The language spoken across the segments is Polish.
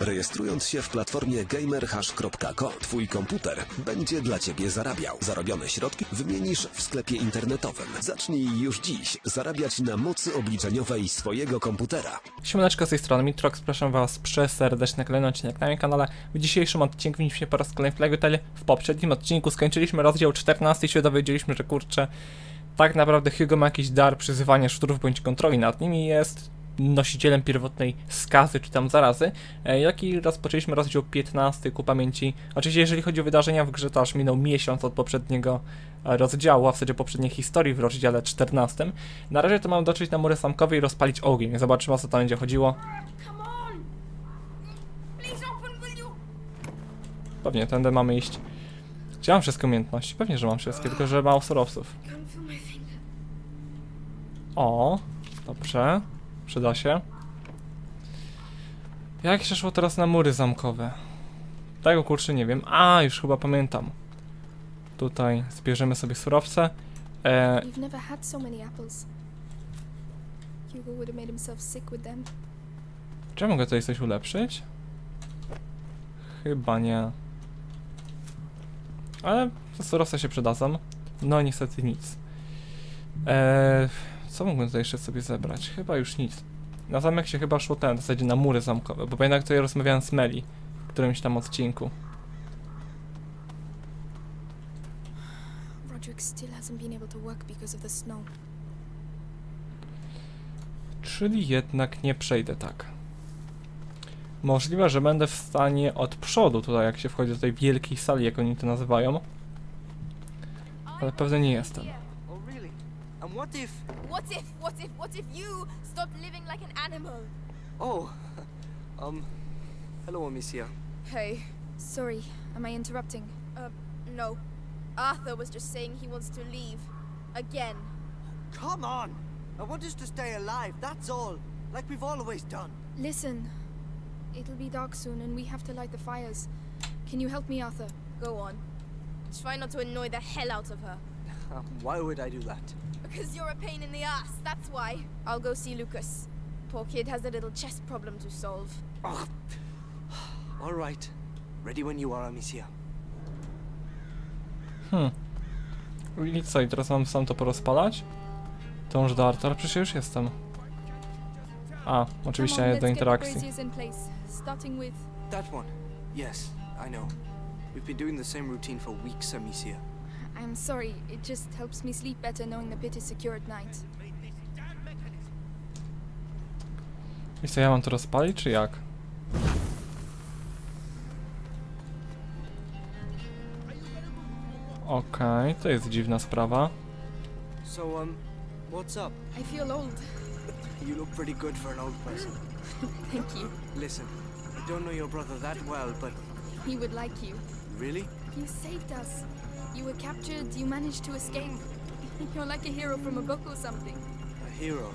Rejestrując się w platformie gamerhash.co, twój komputer będzie dla ciebie zarabiał. Zarobione środki wymienisz w sklepie internetowym. Zacznij już dziś zarabiać na mocy obliczeniowej swojego komputera. Siemaneczko z tej strony Mitrox, proszę was przeserdecznie na kolejny odcinek na moim kanale. W dzisiejszym odcinku widzimy po raz kolejny Tale. W poprzednim odcinku skończyliśmy rozdział 14 i się dowiedzieliśmy, że kurczę, tak naprawdę Hugo ma jakiś dar przyzywania szczurów bądź kontroli nad nimi jest nosicielem pierwotnej skazy czy tam zarazy. E, Jak i rozpoczęliśmy rozdział 15 ku pamięci. Oczywiście jeżeli chodzi o wydarzenia w grze, to aż minął miesiąc od poprzedniego e, rozdziału, a w zasadzie poprzedniej historii w rozdziale 14. Na razie to mam dotrzeć na mury zamkowe i rozpalić ogień. Zobaczymy o co tam będzie chodziło. Pewnie, tędy mamy iść. Czy mam wszystkie umiejętności? Pewnie, że mam wszystkie, tylko że mało surowców. O, dobrze. Przyda się. Jak się szło teraz na mury zamkowe? Tego kurczę nie wiem. A, już chyba pamiętam. Tutaj zbierzemy sobie surowce. E, We've never had so many apples. Hugo would have made himself sick with them. czy ja mogę tutaj coś ulepszyć? Chyba nie. Ale surowce się przydadzą. No niestety nic. Eee, co mógłbym tutaj jeszcze sobie zebrać? Chyba już nic. Na zamek się chyba szło ten, w zasadzie na mury zamkowe, bo pamiętam jak tutaj rozmawiałem z Meli w którymś tam odcinku. Roderick still hasn't been able to work because of the snow. Czyli jednak nie przejdę tak. Możliwe, że będę w stanie od przodu tutaj, jak się wchodzi do tej wielkiej sali, jak oni to nazywają. Ale pewnie nie jestem. Really? And what if. What if, what if, what if you stopped living like an animal? Oh, um. Hello, Amicia. Hey, Sorry, am I interrupting? uh, no. Arthur was just saying he wants to leave. Again. Come on! I want us to stay alive, that's all. Like we've always done. Listen, it'll be dark soon and we have to light the fires. Can you help me, Arthur? Go on. Try not to annoy the hell out of her. Um, why would I do that? Because you're a pain in the ass, that's why. I'll go see Lucas. Poor kid has a little chest problem to solve. Oh. All right. Ready when you are, Amicia. Hmm. I co, i teraz mam sam to porozpalać? Dąż do Arta, ale przecież już jestem. A, oczywiście Come on, do the interakcji. braziers in place, starting with... That one. Yes, I know. We've been doing the same routine for weeks, Amicia. I'm sorry, it just helps me sleep better knowing the pit is secure at night. I co, ja mam to rozpalić, czy jak? Okej, to jest dziwna sprawa. So, um, what's up? I feel old. You look pretty good for an old person. Thank you. Listen, I don't know your brother that well, but He would like you. really? You saved us. You were captured, you managed to escape. You're like a hero from a book or something. A hero.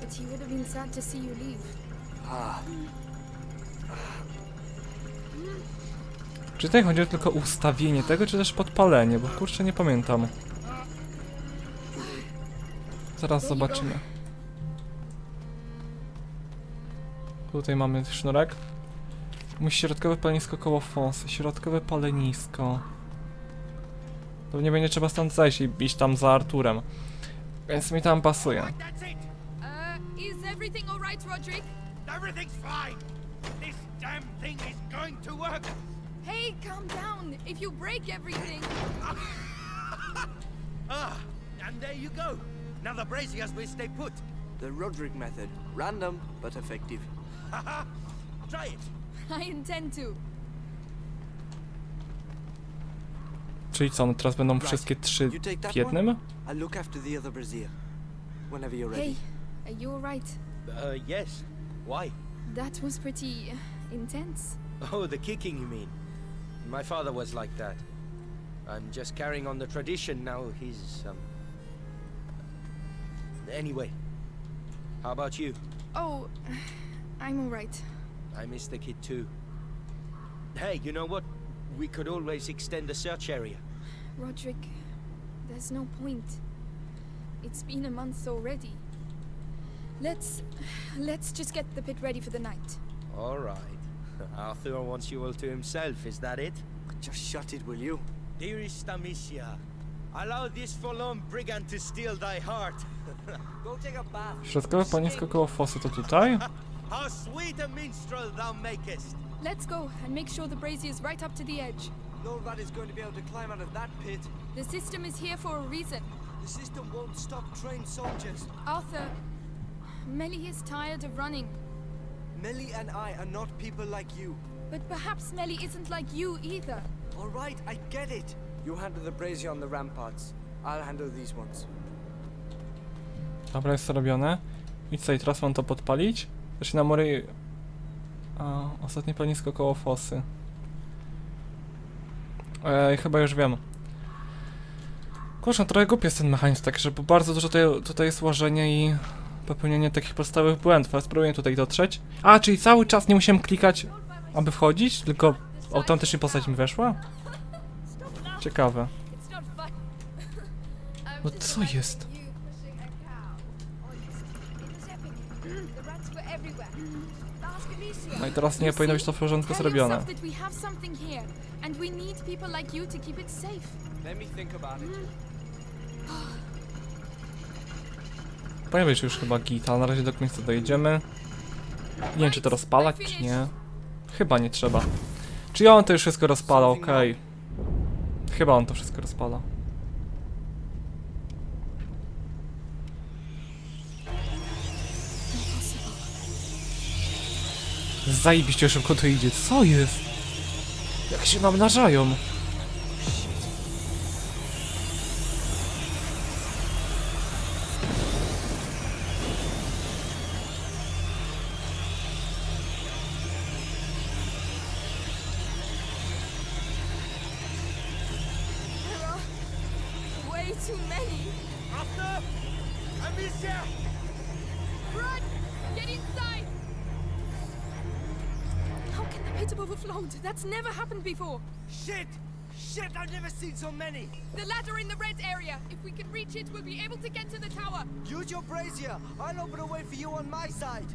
But he would have been sad to see you leave. Ah, Czy tutaj chodzi tylko o ustawienie tego, czy też podpalenie? Bo kurczę, nie pamiętam. Zaraz zobaczymy. Tutaj mamy sznurek. Musi środkowe palenisko koło fosy. Środkowe palenisko. Pewnie będzie trzeba stąd zejść i iść tam za Arturem. Więc mi tam pasuje. Is everything alright, Roderick? Everything's fine. This damn thing is going to work. Hey, calm down! If you break everything. Ah, and there you go. Now the braziers will stay put. the Roderick method. Random, but effective. Haha. Try it. I intend to. Czyli co, one teraz będą Right. wszystkie trzy You take w jednym? I'll look after the other brazier. Whenever you're ready. Hey, are you alright? Uh, yes. Why? That was pretty uh, intense. Oh, the kicking, you mean? My father was like that. I'm just carrying on the tradition now. He's, um. Anyway, how about you? Oh, I'm alright. I miss the kid too. Hey, you know what? We could always extend the search area. Roderick, there's no point. It's been a month already. Let's let's just get the pit ready for the night. All right. Arthur wants you all to himself, is that it? Just shut it, will you? Dearest Amicia, allow this forlorn brigand to steal thy heart. Go take a bath. Środkowe panisko koło fosy to tutaj? How sweet a minstrel thou makest! Let's go and make sure the brazier is right up to the edge. No rat is going to be able to climb out of that pit. The system is here for a reason. The system won't stop trained soldiers. Arthur, Melly is tired of running. Melly and I are not people like you. But perhaps Melly isn't like you either. All right, I get it. You handle the brazier on the ramparts. I'll handle these ones. Dobra, jest to robione. I co, i teraz mam to podpalić? Znaczy na mory... A, ostatnie panisko koło fosy. Ej, chyba już wiem. Kurczę, trochę głupi jest ten mechanizm, także bo bardzo dużo tutaj, tutaj jest łożenia i popełnienie takich podstawowych błędów, ale spróbuję tutaj dotrzeć. A, czyli cały czas nie musiałem klikać, aby wchodzić, tylko autentycznie postać mi weszła? Ciekawe. No co jest? No i teraz nie powinno być to w porządku zrobione. And we need people like you to keep it safe. Let me think about it. Powinien być już chyba git, ale na razie do końca dojedziemy. Nie wiem, czy to rozpalać, czy nie. Chyba nie trzeba. Czy on to już wszystko rozpala, okej. Chyba on to wszystko rozpala. Zajebiście szybko to idzie, co jest? Jak się namnażają? Many! The ladder in the red area. If we can reach it, we'll be able to get to the tower. Use your brazier. I'll open a way for you on my side.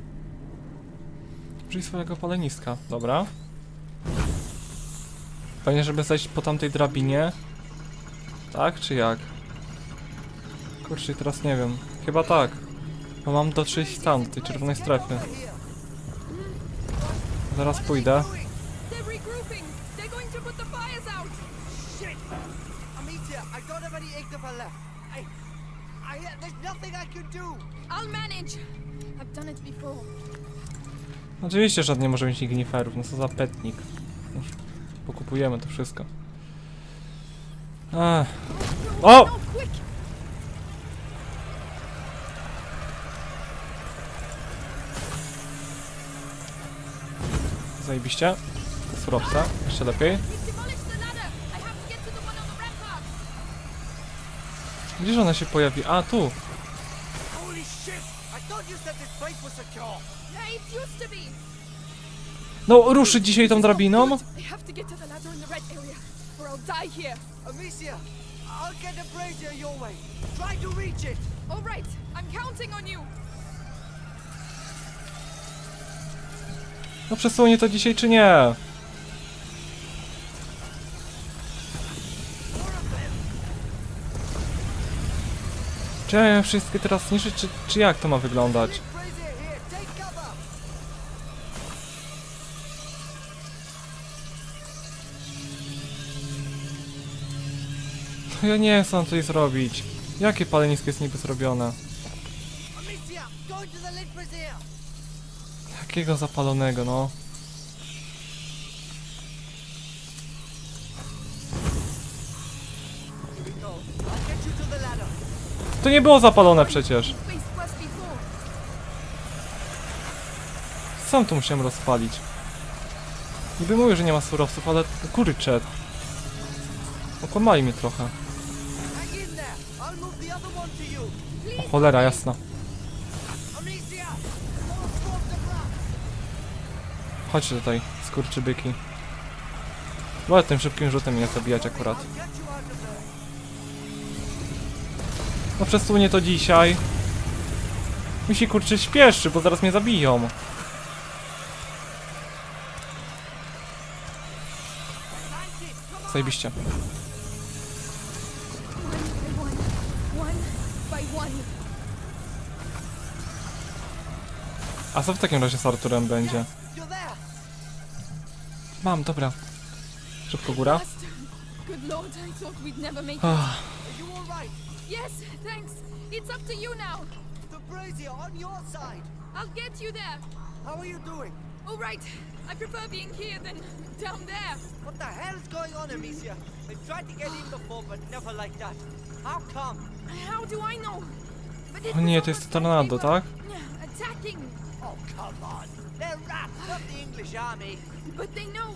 Użyj swojego paleniska, dobra. Fajnie, żeby zejść po tamtej drabinie. Tak, czy jak? Kurczę, teraz nie wiem. Chyba tak. Bo mam dotrzeć tam, do tej czerwonej strefy. Zaraz pójdę. Oczywiście, że nie może mieć igniferów, no co za petnik. Już Pokupujemy to wszystko. Ech. O! Zajebiście. Surowce, jeszcze lepiej. Gdzież ona się pojawi? A, tu. Holy shit! I thought you said this place was secure! Yeah, it used to be. No, ruszy dzisiaj tą drabiną? I have to get to the ladder in the red area, or I'll die here. Amicia, I'll get the brazier your way. Try to reach it! All right, I'm counting on you. No przesunie to dzisiaj czy nie? Czy ja mam wszystkie teraz zniszczyć, czy, czy jak to ma wyglądać? Ja nie wiem co tutaj zrobić. Jakie palenisko jest niby zrobione? Jakiego zapalonego, no? To nie było zapalone przecież. Sam to musiałem rozpalić. Niby mówię, że nie ma surowców, ale kurczę. Okłamali mnie trochę. O cholera, jasna. Chodźcie tutaj, skurczybyki. Wolę tym szybkim rzutem mnie zabijać akurat. I'll get you out of there. No przesunie to dzisiaj. Mi się kurczę śpieszy, bo zaraz mnie zabiją. Zajebiście. A co w takim razie z Arturem będzie? Mam, dobra. Szybko góra. Good lord, I thought we'd never make it. Are you alright? Yes, thanks. It's up to you now. The brazier on your side! I'll get you there. How are you doing? All right. I prefer being here than down there. What the hell is going on, Amicia? I've tried to get in before, but never like that. How come? How do I know? But it O nie, was to jest almost like tornado, they were, tak? Attacking, Oh, come on. They're rats, not the English army. but they know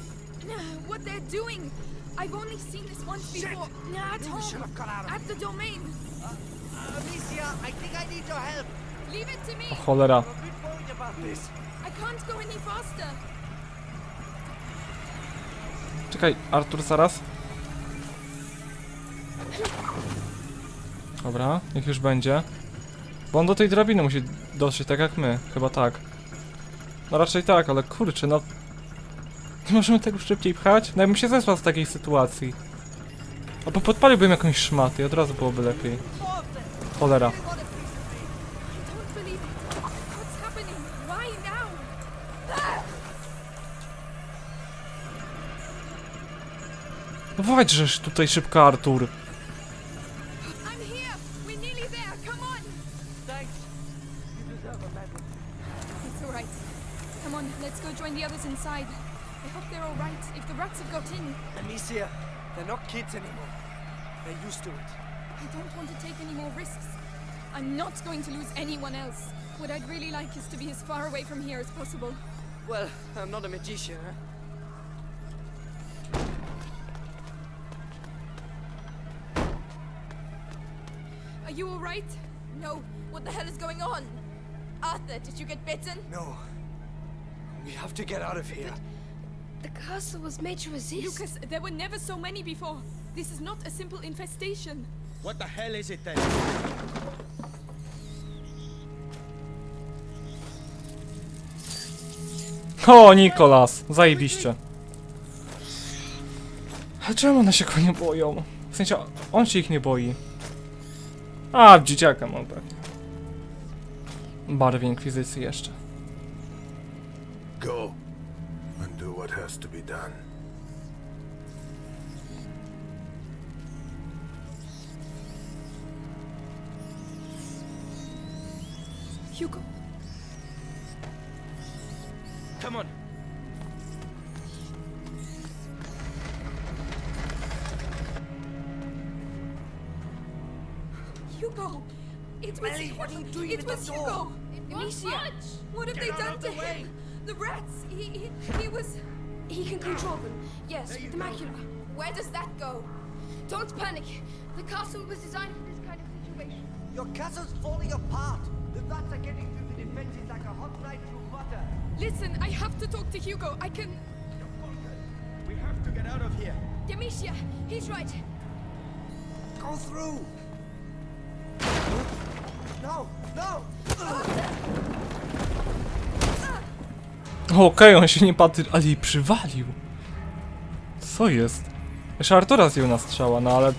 what they're doing. I've only seen this once Shit. before. Uh, At home, should have got out of at the domain. Uh, Amicia, I think I need your help. Leave it to me. cholera. I'm a bit worried about this. I can't go any faster. Czekaj, Artur zaraz. Dobra, niech już będzie. Bo on do tej drabiny musi dotrzeć, tak jak my. Chyba tak. No raczej tak, ale kurczę, no... Nie możemy tego szybciej pchać? No ja bym się zesłał z takiej sytuacji. Albo podpaliłbym jakąś szmatę i od razu byłoby lepiej. Cholera. They want a piece of is to be as far away from here as possible. Well, I'm not a magician, huh? Are you all right? No, what the hell is going on? Arthur, did you get bitten? No. We have to get out of here. The castle was made to resist. Lucas, there were never so many before. This is not a simple infestation. What the hell is it then? O, Nikolas! Zajebiście. A czemu one się go nie boją? W sensie, on się ich nie boi. A, w dzieciaka mam pewnie. Barwie Inkwizycji jeszcze. Go and do what has to be done. Hugo! It was Ellie, what are you doing It with the was door? Hugo! Amicia! What have Get they done of to the way. him? The rats! He, he, he was... He can control them. Yes, with the macula. Where does that go? Don't panic. The castle was designed for this kind of situation. Your castle's falling apart. The rats are getting through the defenses like a hot knife through butter. Listen, I have to talk to Hugo. I can... We have to get out of here. Demetia, he's right. Go through. No, no. Okej, on się nie patrzy, ale jej przywalił. Co jest? Jeszcze Artura zjął na strzała, no ale...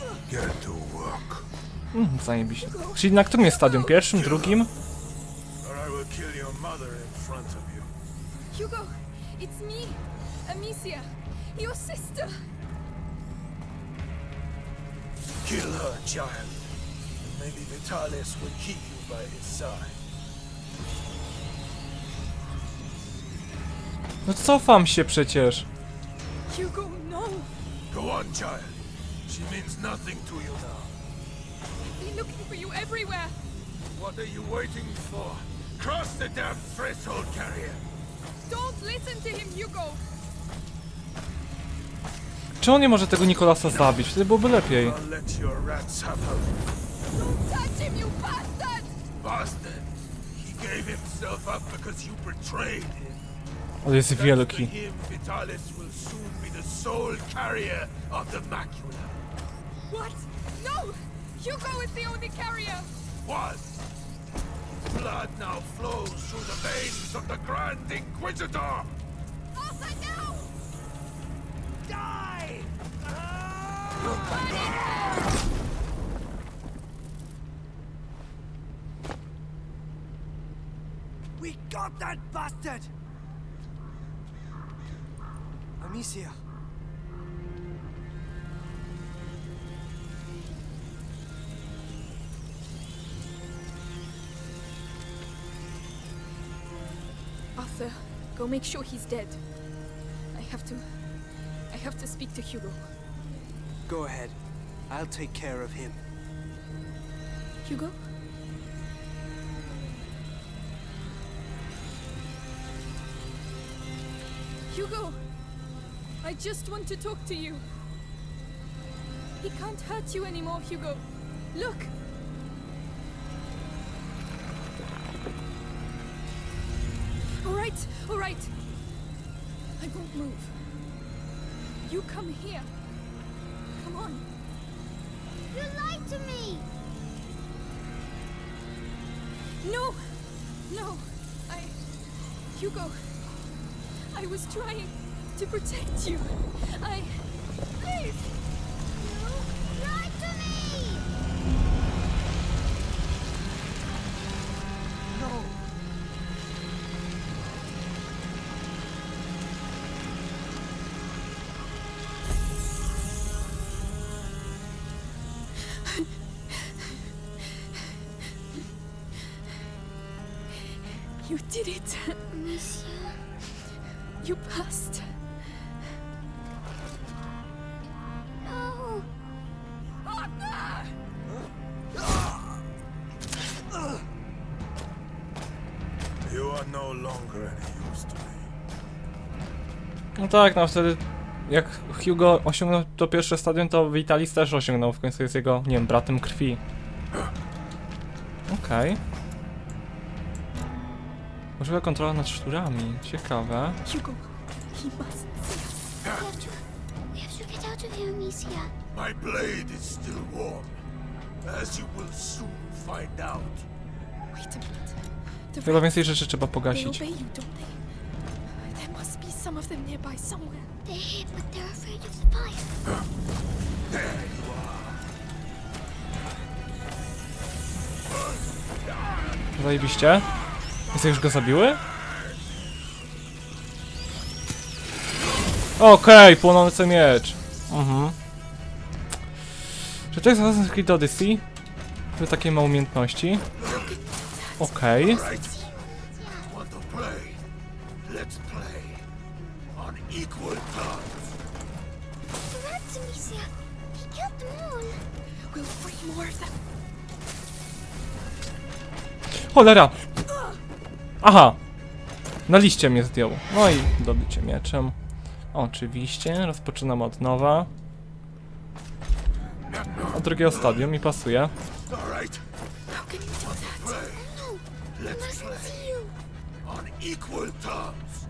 Mm, zajebiście. Czyli na którym jest stadium? Pierwszym, drugim? Hugo, it's me, Amicia, your sister. Kill her, child. Maybe Vitalis will keep you by his side. No cofam się przecież. Hugo, no. Go on, child. She means nothing to you now. I've been looking for you everywhere. What are you waiting for? Cross the damn threshold, carrier. Don't listen to him, Hugo. Czy on nie może tego Nikolasa zabić? Wtedy byłoby lepiej. I'll let your rats have her. Don't touch him, you bastard! Bastard! He gave himself up because you betrayed him. Ale jest Thanks to wielki. him, Vitalis will soon be the sole carrier of the macula. What? No! Hugo is the only carrier! Was. Blood now flows through the veins of the Grand Inquisitor! Arthur, no! Die! Ah! Drop that bastard! Amicia. Arthur, go make sure he's dead. I have to. I have to speak to Hugo. Go ahead. I'll take care of him. Hugo? Hugo! I just want to talk to you. He can't hurt you anymore, Hugo. Look! Alright, alright. I won't move. You come here. Come on. You lied to me! No! No! I. Hugo! I was trying to protect you. I. Please! No longer any use to me. No tak, no wtedy jak Hugo osiągnął to pierwsze stadium, to Vitalis też osiągnął, w końcu jest jego, nie wiem, bratem krwi. Okej. Możliwa kontrola nad szczurami, ciekawe. Hugo, he must see us. We have to get out of here, Amicia. My blade is still warm, as you will soon find out. Wait a minute. Chyba więcej rzeczy trzeba pogasić. Zajebiście. Jesteś już go zabiły? Okej, płonący miecz. Mhm. Czy to jest Assassin's Creed Odyssey? Wy takie ma umiejętności. Okej. Them. Cholera! Aha! Na liście mnie zdjął. No i dobicie mieczem. Oczywiście, rozpoczynam od nowa. Od drugiego stadium mi pasuje. Equal terms.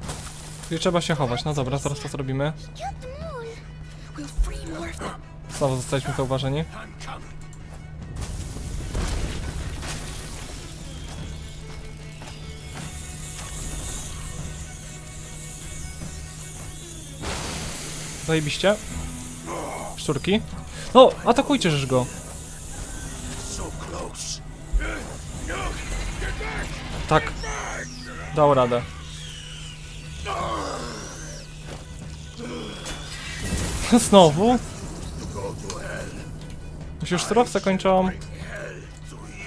Czyli trzeba się chować. No dobra, zaraz to zrobimy. Znowu zostaliśmy zauważeni. I'm coming. Zajebiście. Szczurki. No, atakujcie żeż go. So close. Tak. Dał radę. Znowu? Się już surowce kończą.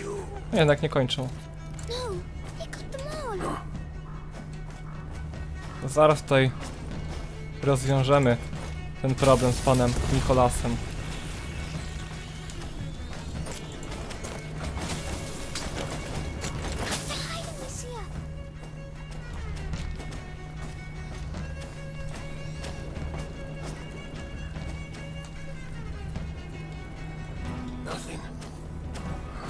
You. Jednak nie kończą. No. Zaraz tutaj rozwiążemy ten problem z panem Nikolasem. Nothing.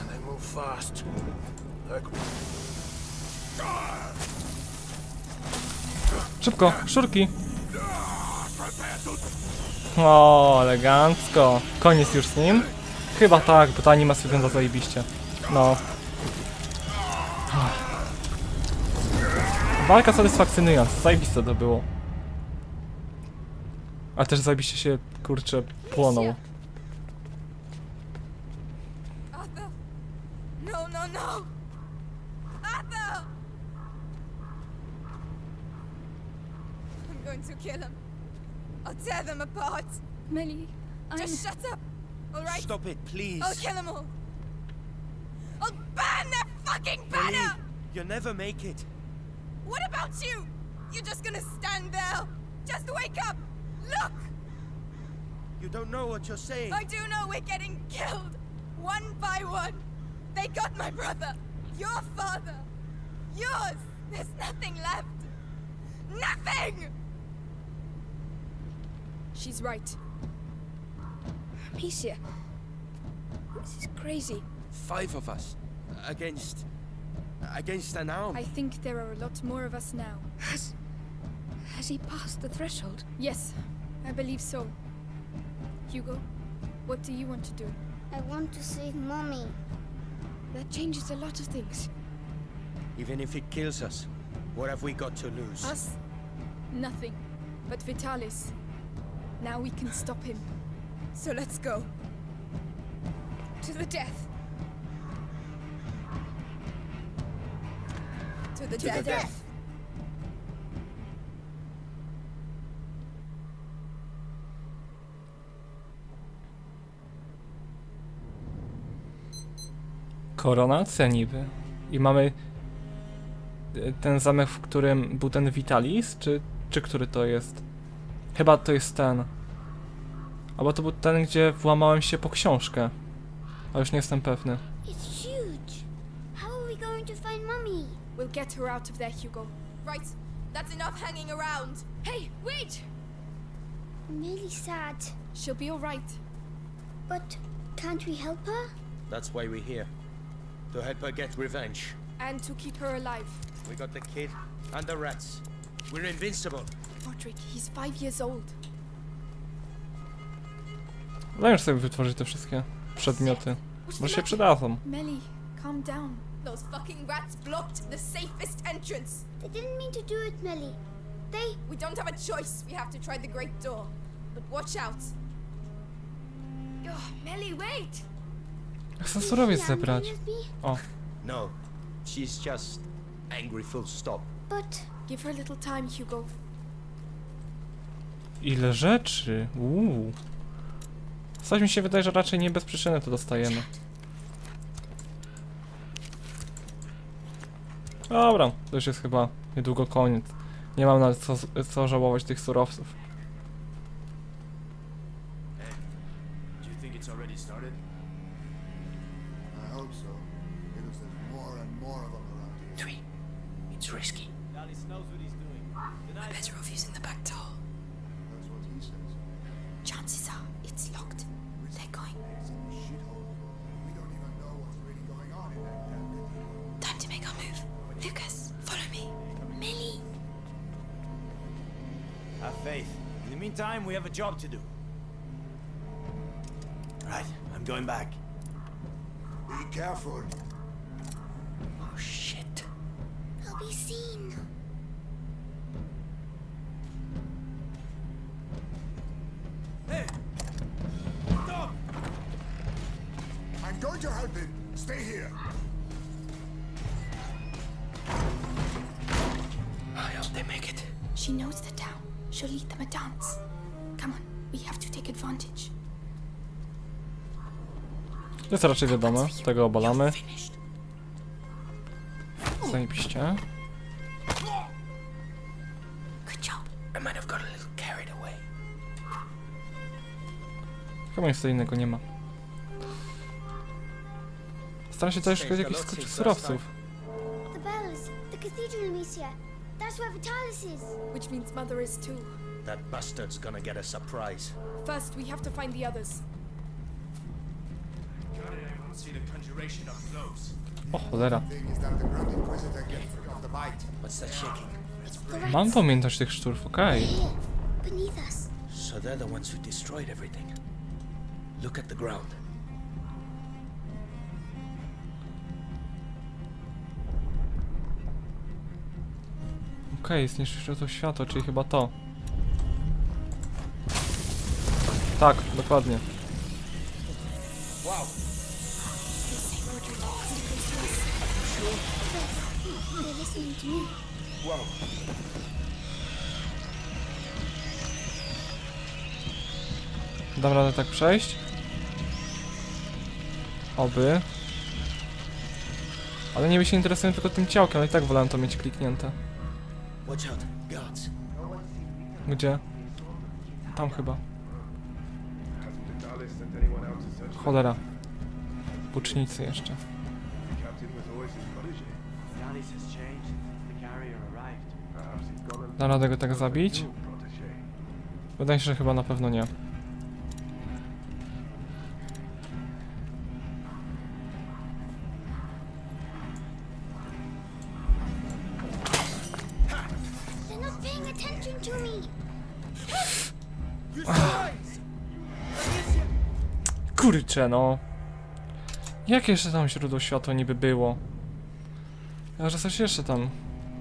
They move fast. Like Szybko, szurki! O, elegancko. Koniec już z nim? Chyba tak, bo ta animacja wygląda zajebiście. No. Walka satysfakcjonująca, zajebiste to było. Ale też zajebiście się, kurczę, płonął. Apart. Melly, I'm... Just shut up, all right? Stop it, please. I'll kill them all. I'll burn their fucking Ellie, banner! you'll never make it. What about you? You're just gonna stand there? Just wake up! Look! You don't know what you're saying. I do know we're getting killed! One by one! They got my brother! Your father! Yours! There's nothing left! Nothing! She's right. Amicia. This is crazy. Five of us. Against... Against an arm. I think there are a lot more of us now. Has. Has he passed the threshold? Yes, I believe so. Hugo, what do you want to do? I want to save Mommy. That changes a lot of things. Even if it kills us, what have we got to lose? Us? Nothing. But Vitalis. Now we can stop him. So let's go. To the death. To the To death. the death. Koronacja niby. I mamy e, ten zamek, w którym był ten Vitalis, czy, czy który to jest? Chyba to jest ten. Albo to był ten, gdzie włamałem się po książkę. Ale już nie jestem pewny. It's huge. How are we going to find Mommy? We'll get her out of there, Hugo. Right, that's enough hanging around. Hey, wait! I'm really sad. She'll be alright. But can't we help her? That's why we're here. To help her get revenge. And to keep her alive. We got the kid and the rats. We're invincible. Roderick, he's five years old. Zamiast sobie wytworzyć te wszystkie przedmioty. Może się przydadzą. Melly, calm down. Those fucking rats blocked the safest entrance. They didn't mean to do it, Melly. They. We don't have a choice. We have to try the great door. But watch out. Oh, Melly, wait! Chcę surowiec zebrać. with me? O, No, she's just angry full stop. But Give her a little time, Hugo. Ile rzeczy. Uuu. Coś mi się wydaje, że raczej nie bez przyczyny to dostajemy. Dobra, to już jest chyba niedługo koniec. Nie mam nawet co, co żałować tych surowców. That damn cathedral. Time to make our move. Lucas, follow me. Millie. Have faith. In the meantime, we have a job to do. Right, I'm going back. Be careful. Jest raczej wiadomo, tego obalamy. Zajebiście. Chyba nic innego nie ma. Staram się też szukać jakichś skutków surowców. The bells. The cathedral, Amicia. That's where Vitalis is. Which means Mother is too. That bastard's gonna get a surprise. First, we have to find the others. The rats. Mam pamiętać tych szczurów, okej. So they're the ones who destroyed everything. Look at the ground. Okej, zniszczyło to światło, czyli chyba to. Tak, dokładnie. They're listening to me. Wow. Dam radę tak przejść? Oby. Ale niby się interesuję tylko tym ciałkiem, ale i tak wolałem to mieć kliknięte. Gdzie? Tam chyba. Cholera. Bucznicy jeszcze. Da radę go tak zabić? Wydaje się, że chyba na pewno nie. Kurczę, no. Jakie jeszcze tam źródło światła niby było? Ja, że coś jeszcze tam,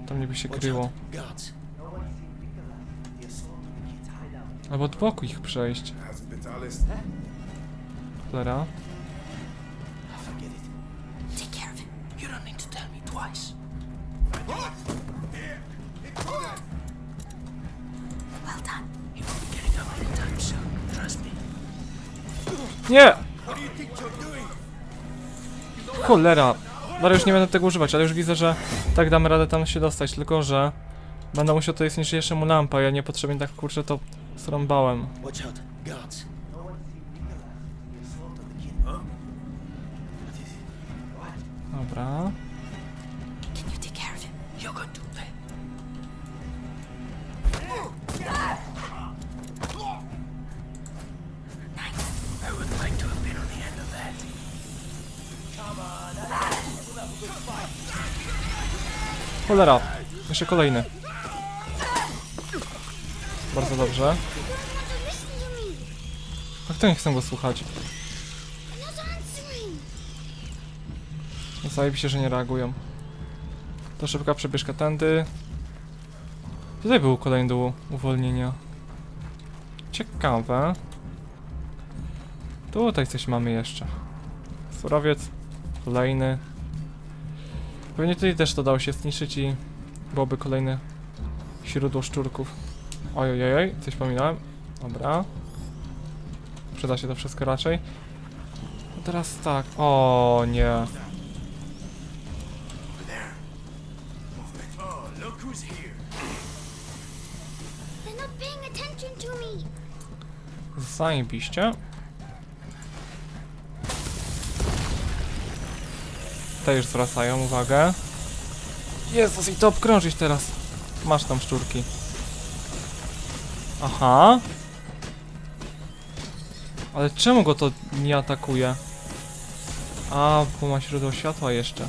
tam niby się kryło. Getting up anytime soon. Trust me. Nie! Cholera. Dobra, już nie będę tego używać, ale już widzę, że tak damy radę tam się dostać, tylko że będę musiał tutaj zniszczyć jeszcze mu lampę, ja niepotrzebnie tak kurczę to zrąbałem. Watch out, guards. Dobra. Cholera. Jeszcze kolejny. Bardzo dobrze. A kto nie chce go słuchać? Answering. Zajebi się, że nie reagują. To szybka przebieżka tędy. Tutaj był kolejny do uwolnienia. Ciekawe. Tutaj coś mamy jeszcze. Surowiec. Kolejny. Pewnie tutaj też to dało się zniszczyć i byłoby kolejne źródło szczurków. Ojojoj, coś pominąłem. Dobra. Przyda się to wszystko raczej. A teraz tak. O nie. Zajebiście. Te już zwracają uwagę. Jezus, i to obkrążyć teraz. Masz tam szczurki. Aha. Ale czemu go to nie atakuje? A, bo ma źródło światła jeszcze.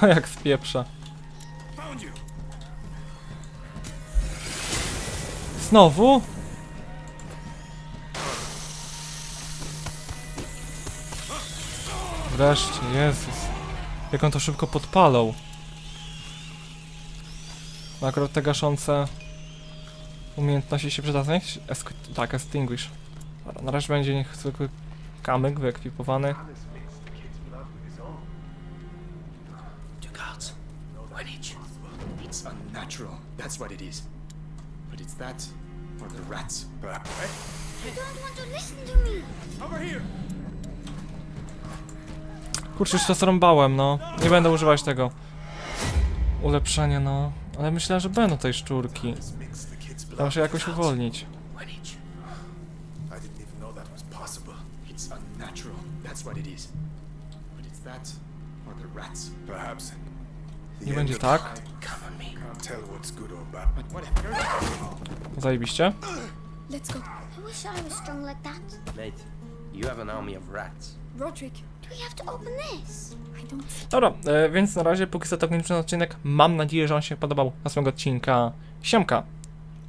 A jak spieprza. Znowu? Wreszcie, Jezus. Jak on to szybko podpalał. No akurat te gaszące umiejętności się przydadzą. Tak, extinguish. Dobra, na razie będzie niech zwykły kamyk wyekwipowany. It's unnatural. That's what it is. But it's that or the rats. Perhaps. You don't want to listen to me. Over here. Kurczę, już to zrąbałem, no. Nie będę używać tego ulepszenia, no. Ale myślałem, że będą tej szczurki. Ja muszę jakoś uwolnić. Nie będzie tak. Zajebiście. Let's go. I wish I was strong like that. Mate, you have an army of rats. Roderick, we have to open this? I don't Dobra, e, więc na razie póki co to kończymy odcinek. Mam nadzieję, że on się podobał. Następnego odcinka. Siemka!